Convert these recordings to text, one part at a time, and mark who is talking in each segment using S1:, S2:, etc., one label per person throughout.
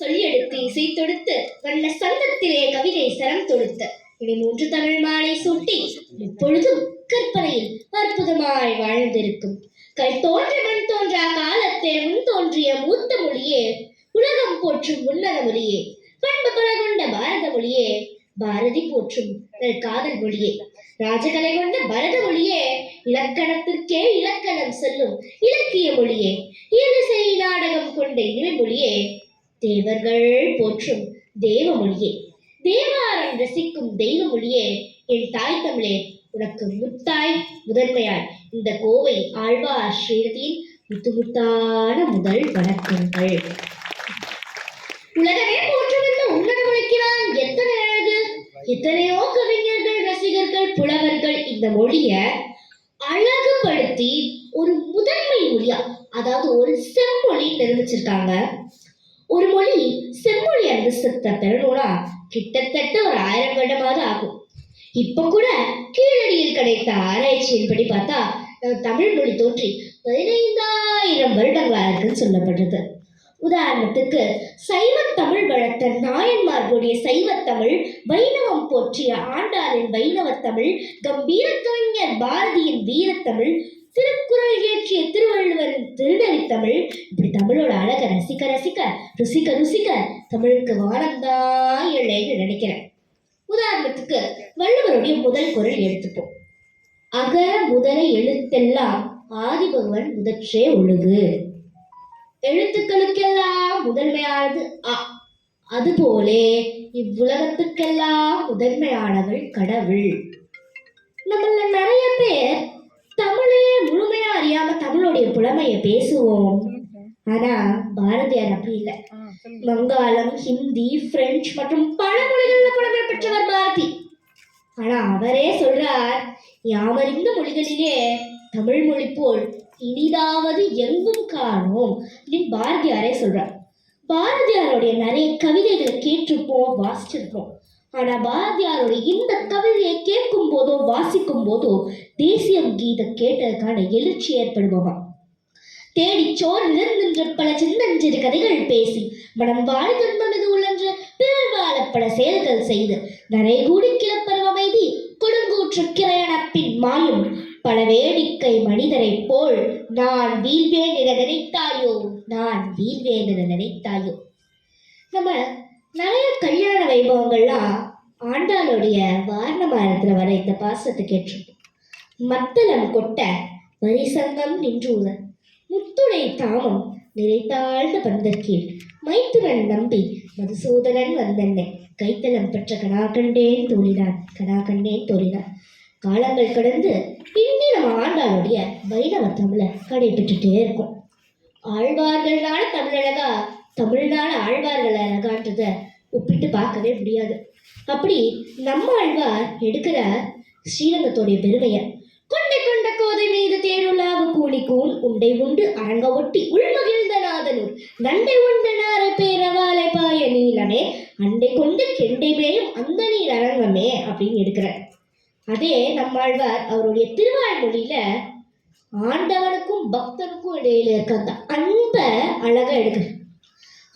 S1: சொல்லியெடுத்து இசை தொடுத்து வண்ண சந்தத்திலே கவிதை சரம் தொடுத்து. இனி மூன்று தமிழ் மாலை சூட்டி எப்பொழுதும் கற்பனையில் அற்புதமாய் வாழ்ந்திருக்கும். கல் தோன்ற மண் தோன்றா காலத்தே முன் தோன்றிய மூத்த மொழியே உலகம் போற்றும் உன்னத மொழியே பண்பு பல கொண்ட பாரத மொழியே பாரதி போற்றும் நல் காதல் மொழியே. ராஜகலை கொண்ட பரத மொழியே இலக்கணத்திற்கே இலக்கணம் சொல்லும் இலக்கிய மொழியே. இயலிசை நாடகம் கொண்ட இனிமொழியே மொழியே தேவர்கள் போற்றும் தேவமொழியே. தேவாரம் ரசிக்கும் தெய்வ மொழியே என் தாய் தமிழே உனக்கு முத்தாய் முதன்மையாய். இந்த கோவை ஆழ்வார் ஸ்ரீரதியின் முத்துமுத்தான முதல் வணக்கங்கள். உலகமே போற்றும் இந்த உன்னத மொழிக்கு எத்தனை அழகு. எத்தனையோ கவிஞர்கள் ரசிகர்கள் புலவர்கள் இந்த மொழிய அழகுபடுத்தி ஒரு முதன்மை மொழியா அதாவது ஒரு செம்மொழி நிர்மிச்சிருக்காங்க ஒரு மொழி செம்மொழி அந்தஸ்தத்தை பெறணும்னா கிட்டத்தட்ட ஒரு ஆயிரம் வருடமாவது ஆகும். இப்ப கூட கீழடியில் கிடைத்த ஆராய்ச்சியின்படி பார்த்தா நம்ம தமிழ் மொழி தோற்றி பதினைந்தாயிரம் வருடங்களாக இருக்குன்னு சொல்லப்படுறது உதாரணத்துக்கு சைவ தமிழ் வளர்த்த நாயன்மார்களுடைய சைவ தமிழ் வைணவம் போற்றிய ஆண்டாளின் வைணவ தமிழ் கம்பீர கவிஞர் பாரதியின் வீரத்தமிழ் திருக்குறள் இயற்றிய திருவள்ளுவரின் திருநெறித்தமிழ். இப்படி தமிழோட அழக ரசிக்க ரசிக்க ருசிக்க ருசிக்க தமிழுக்கு வானந்தான் இல்லைன்னு நினைக்கிறேன். உதாரணத்துக்கு வள்ளுவருடைய முதல் குரல் எடுத்துப்போம். அக முதல எழுத்தெல்லாம் ஆதிபகவன் முதற்றே ஒழுகு. எழுத்துக்களுக்கெல்லாம் முதன்மையானது அ. அதுபோலே இவ்வுலகத்துக்கெல்லாம் முதன்மையானவள் கடவுள். நம்மள நிறைய பேர் தமிழையே முழுமையா அறியாம தமிழுடைய புலமையை பேசுவோம். ஆனா பாரதியார் அப்படி இல்லை. வங்காளம் ஹிந்தி பிரெஞ்சு மற்றும் பல மொழிகள்ல புலமை பெற்றவர் பாரதி. ஆனா அவரே சொல்றார் யாவறிந்த மொழிகளிலே தமிழ் மொழி போல் இனிதாவது எங்கும் காணோம் அப்படின்னு பாரதியாரே சொல்றார். பாரதியாருடைய நிறைய கவிதைகளை கேட்டிருப்போம் வாசிச்சிருப்போம். ஆனா பாரதியாருடைய இந்த கவிதையை கேட்கும் போதோ வாசிக்கும் போதோ தேசியம் கீத கேட்டதுக்கான எழுச்சி ஏற்படுபவா? தேடி சோறு நின்ற பல சின்னஞ்சிறு கதைகள் பேசி மனம் வாழ் துன்பம் இது உள்ளென்று பிறர் வாழ பல செயல்கள் செய்து நரை கூடி கிளப்பருவ அமைதி கொடுங்கூற்று கிரையணப்பின் மாயும் பல வேடிக்கை மனிதரைப் போல் நான் வீழ்வேன் என நினைத்தாயோ நான் வீழ்வேன் என நினைத்தாயோ. நம்ம நிறைய கல்யாண வைபவங்கள்லாம் ஆண்டாளுடைய வாரணமாரத்தில் வர இந்த பாசத்தை கேட்டிருப்போம் மத்தளம் கொட்ட வரிசங்கம் நின்றூத முத்துடை தாமம் நிறைத்தாழ்ந்த பந்தற்கீழ் மைத்துரன் நம்பி மதுசூதனன் வந்தன்னே கைத்தலம் பெற்ற கடாகண்டேன் தோழினான் கடாகண்டேன் தோழினான் காலங்கள் கடந்து இன்னி நம்ம ஆண்டாளுடைய வைணவ தமிழை கடைபிடிச்சுட்டே இருக்கோம். ஆழ்வார்கள்னால தமிழழகா தமிழ்நாடு ஆழ்வார்கள் அழகான்றத ஒப்பிட்டு பார்க்கவே முடியாது. அப்படி நம்ம ஆழ்வார் எடுக்கிற ஸ்ரீரங்கத்தோடைய பெருமையை கொண்டை கொண்ட கோதை மீது தேருலாவு கூலி உண்டை உண்டு அரங்க ஒட்டி உள்மகிழ்ந்த நாதனூர் நண்டை உண்ட நார பேரவாலை பாய நீலமே அண்டை கொண்டு கெண்டை மேயும் அந்த நீர் அரங்கமே அப்படின்னு எடுக்கிறார். அதே நம்மாழ்வார் அவருடைய திருவாழ்மொழியில ஆண்டவனுக்கும் பக்தனுக்கும் இடையில இருக்க அந்த அன்பை அழகா எடுக்கிறார்.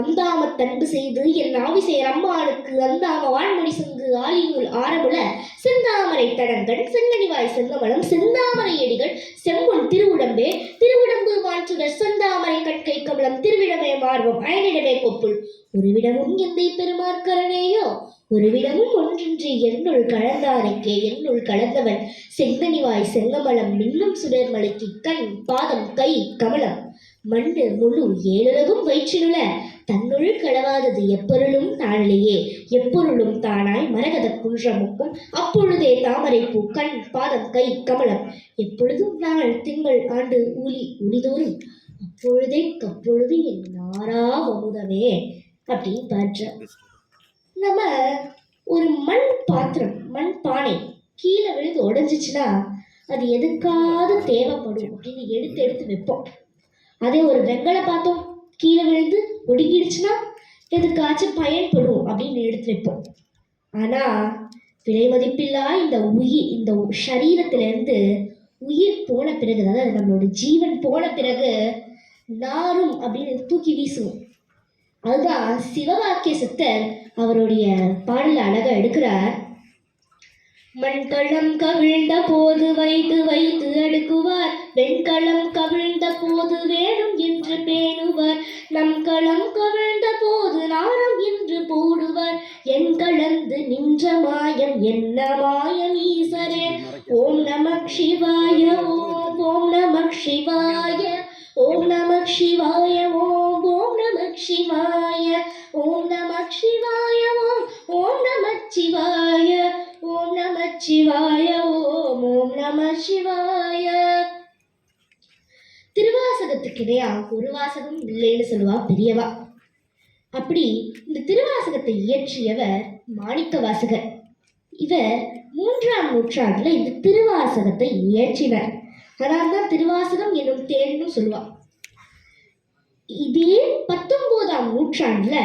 S1: அந்தாம தன்பு செய்து என் ஆவிசேர் அம்மானுக்கு அந்தாம வான்மொழி சங்கு ஆலியுள் ஆரமுல செந்தாமரை தடங்கள் செங்கனிவாய் செங்கமலம் செந்தாமரை எடிகள் செம்பொன் திருவுடம்பே திருவுடம்பு மாற்றுடர் செந்தாமரை கற்கை கமலம் திருவிடமே மார்பம் அயனிடமே கொப்புள். ஒருவிடமும் எந்தை பெருமாற்கரனேயோ ஒருவிடமும் ஒன்றின்றி என்னுள் கலந்தாரைக்கே என்னுள் கலந்தவன் செங்கனிவாய் செங்கமலம் மின்னும் சுடர்மலைக்கு கண் பாதம் கை கமலம். மண்டு முழு ஏழுலகும் வயிற்றிலுள்ள. தன்னுள் களவாதது எப்பொருளும் தானிலேயே. எப்பொருளும் தானாய் மரகத குன்றமுக்கும் அப்பொழுதே தாமரை பூ கண் பாதம் கை கமலம். எப்பொழுதும் நாள் திங்கள் ஆண்டு ஊலி உளிதோறும் அப்பொழுதே கப்பொழுது என் நாரா வமுதமே அப்படின்னு பாடுற. நம்ம ஒரு மண் பாத்திரம் மண் பானை கீழே விழுந்து உடஞ்சிச்சுன்னா அது எதுக்காவது தேவைப்படும் அப்படின்னு எடுத்து எடுத்து வைப்போம். அதே ஒரு வெங்கலை பார்த்தோம் கீழே விழுந்து ஒடுங்கிடுச்சுன்னா எதுக்காச்சும் பயன்படும் அப்படின்னு எடுத்து வைப்போம். ஆனா விலை மதிப்பில்லா இந்த உயிர் இந்த சரீரத்திலிருந்து உயிர் போன பிறகு அதாவது நம்மளோட ஜீவன் போன பிறகு நாரும் அப்படின்னு தூக்கி வீசுவோம். அதுதான் சிவவாக்கிய சித்தர் அவருடைய பாடல அழகா எடுக்கிறார். மண்களம் கவிழ்ந்த போது வைத்து வைத்து அடுக்குவார். வெண்களம் கவிழ்ந்த போது வேணும் என்று பேணுவார். நம் களம் கவிழ்ந்த போது நாரம் என்று போடுவார். என் கலந்து நின்ற மாயம் என்ன மாயம் ஈசரே? ஓம் நம சிவாய ஓம் ஓம் நமக் சிவாய ஓம் நம சிவாய ஓம் திருவாசகத்துக்கு இணையா ஒரு வாசகம் இல்லைன்னு சொல்லுவா பெரியவா. அப்படி இந்த திருவாசகத்தை இயற்றியவர் மாணிக்க வாசகர் இவர் மூன்றாம் நூற்றாண்டுல இந்த திருவாசகத்தை இயற்றினார். அதனால தான் திருவாசகம் என்னும் தேன்னு சொல்லுவா. இதே பத்தொன்பதாம் நூற்றாண்டுல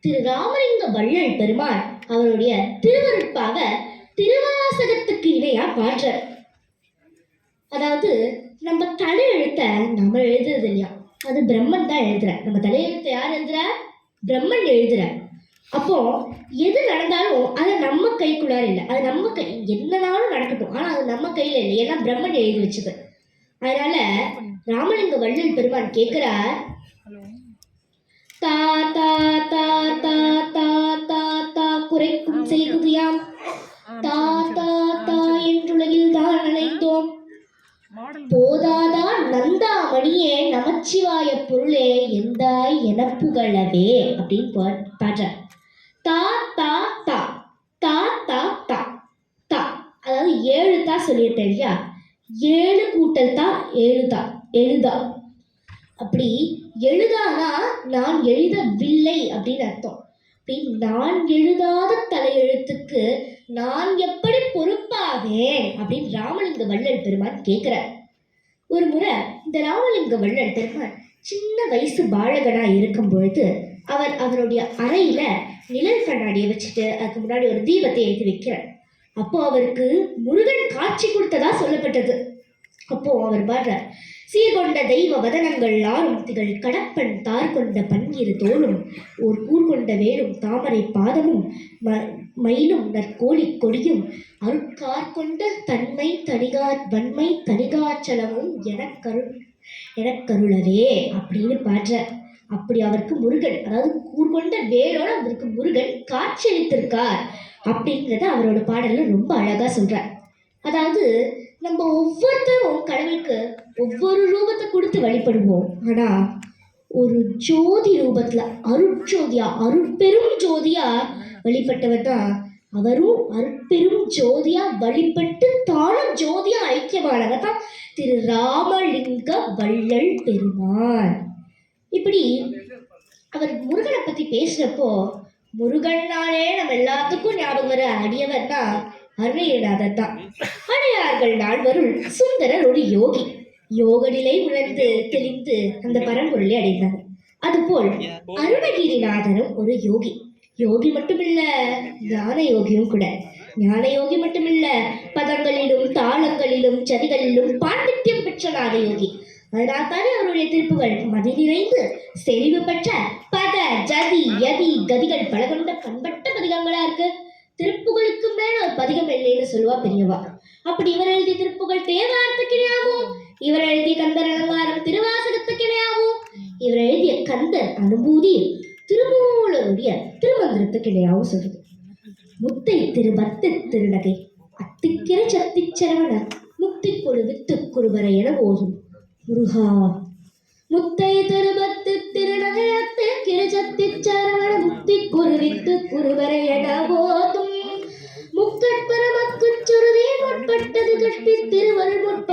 S1: திரு ராமலிங்க வள்ளல் பெருமாள் அவருடைய திருவருட்பாக திருவாசகத்துக்கு இணையா பாடுறார் அதாவது நம்ம தலையெழுத்த நம்ம எழுதுறது இல்லையா? அது பிரம்மன் தான் எழுதுற நம்ம தலையெழுத்த யார் எழுதுற பிரம்மன் எழுதுற அப்போ எது நடந்தாலும் அது நம்ம கைக்குள்ளார இல்லை. அது நம்ம கை என்னனாலும் நடக்கட்டும். ஆனா அது நம்ம கையில இல்லை. ஏன்னா பிரம்மன் எழுதி வச்சது. அதனால ராமலிங்க வள்ளல் பெருமான் கேட்கிறார் தா உங்களவே அப்படின்னு பா- தா தா தா. தா தா தா. தா. அதாவது ஏழு தா சொல்லியிருப்பேன் இல்லையா? ஏழு கூட்டல் தா ஏழு தா. எழுதா. அப்படி எழுதானா நான் எழுதவில்லை அப்படின்னு அர்த்தம். அப்படி நான் எழுதாத தலையெழுத்துக்கு நான் எப்படி பொறுப்பாவேன் அப்படின்னு ராமலிங்க வள்ளல் பெருமான் கேட்குறார். ஒரு முறை இந்த ராமலிங்க வள்ளல் பெருமான் சின்ன வயசு பாலகனா இருக்கும் பொழுது அவர் அவருடைய அறையில நிழல் கண்ணாடியை வச்சுட்டு அதுக்கு முன்னாடி ஒரு தீபத்தை ஏற்றி வைக்கிறார். அப்போ அவருக்கு முருகன் காட்சி கொடுத்ததா சொல்லப்பட்டது. அப்போ அவர் பாடுறார் சீர்கொண்ட தெய்வ வதனங்கள் ஆறும் திகழ் கடப்பன் தார் கொண்ட பன்னிரு தோளும் ஓர் கூர் கொண்ட வேலும் தாமரை பாதமும் ம- மயிலும் நற்கோழி கொடியும் அருட்கார் கொண்ட தன்மை தனிகார் வன்மை தனிகாச்சலமும் எனக்கரு எனக்கருளவே அப்படின்னு பாடுறார். அப்படி அவருக்கு முருகன் அதாவது கூர்கொண்ட வேலோட அவருக்கு முருகன் காட்சியளித்திருக்கார் அப்படிங்கிறத அவரோட பாடலில் ரொம்ப அழகா சொல்றார். அதாவது நம்ம ஒவ்வொருத்தரும் கடவுளுக்கு ஒவ்வொரு ரூபத்தை கொடுத்து வழிபடுவோம். ஆனா ஒரு ஜோதி ரூபத்துல அருட்ஜோதியா அருட்பெரும் ஜோதியா வழிபட்டவர் தான் அவரும் அருட்பெரும் ஜோதியா வழிபட்டு தானும் ஜோதியா ஐக்கியமானவர் தான் திரு ராமலிங்க வள்ளல் பெருமான் இப்படி அவர் முருகனை பத்தி பேசுறப்போ முருகன்னாலே நம்ம எல்லாத்துக்கும் ஞாபகம் வர அடியவர் தான் அருணையநாதர் தான். அடையார்கள் நால்வருள் சுந்தரர் ஒரு யோகி. யோக நிலை உணர்ந்து தெளிந்து அந்த பரம்பொருளை அடைந்தார் அதுபோல் அருணகிரிநாதரும் ஒரு யோகி. யோகி மட்டுமில்ல ஞான யோகியும் கூட. ஞான யோகி மட்டுமில்ல பதங்களிலும் தாளங்களிலும் சதிகளிலும் பாண்டித்யம் பெற்ற நாத யோகி அதனால் தானே அவருடைய திருப்புகள் மதி நிறைந்து செறிவு பெற்ற பத ஜதி யதி கதிகள் பல கொண்ட பண்பட்ட பதிகங்களா இருக்கு? திருப்புகளுக்கு மேல ஒரு பதிகம் இல்லைன்னு சொல்லுவா பெரியவா. அப்படி இவர் எழுதிய திருப்புகள் தேவாரத்துக்கு இணையாகும். இவர் எழுதிய கந்தர் அலங்காரம் திருவாசகத்துக்கு இணையாகும். இவர் எழுதிய கந்தர் அனுபூதி திருமந்திரத்துக்கு இணையாகவும் சொல்லுது முத்தை திரு பத்து திருநகை அத்திக்கிற சத்தி செலவன முத்தி கொடு வித்து குருவரை என போதும் முருகா முத்தை திருபத்து திருநகை அத்திக்கிற சத்தி சரவண முத்தி குருவித்து குருவரை என போதும் முக்கட்பரமக்குச் சுருதி முற்பட்டது கட்டி திருவருள் முற்பத்து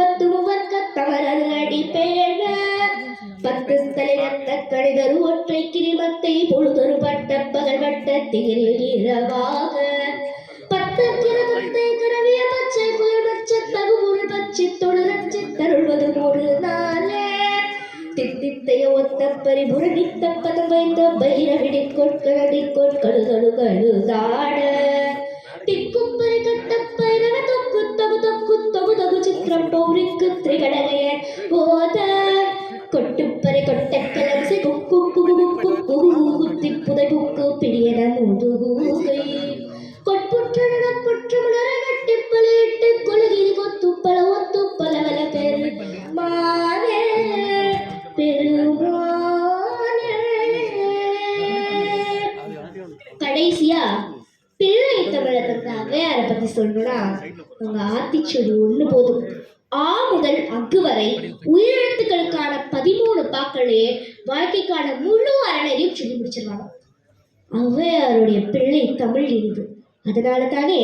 S1: பத்து கிரகத்தை கரவிய பச்சை புயல் பச்ச தகு பொருள் பச்சி தொழுரச்சி தருள்வது ஒரு நாளே தித்தித்தைய ஒத்த பரிபுர நித்த பதம் வைத்த பைரவிடி கடைசியா பிள்ளை தமிழை தந்த அவ்வையாரை பத்தி சொல்லணும்னா அவங்க ஆத்திச்சூடி ஒண்ணு போதும். ஆ முதல் அக்கு வரை உயிரெழுத்துக்களுக்கான பதிமூணு பாக்களே வாழ்க்கைக்கான முழு அரணையும் சொல்லி முடிச்சிருவாங்க. ஔவையாருடைய பிள்ளை தமிழ் இனிது. அதனால தானே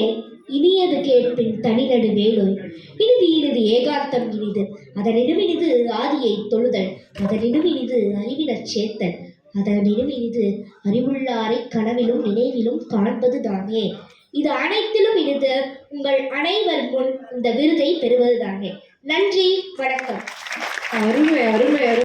S1: இனியது கேட்பின் தனிநடு வேலோய் இனிது இனிது ஏகாந்தம் இனிது. அதனினும் இனிது ஆதியை தொழுதல். அதனினும் இனிது அறிவினர் சேத்தன் அதனினும் இது அறிவுள்ளாரை கனவிலும் நினைவிலும் காண்பது தானே இது அனைத்திலும் இது உங்கள் அனைவர் முன் இந்த விருதை பெறுவது தானே நன்றி வணக்கம்.
S2: அருமை அருமை அருமை.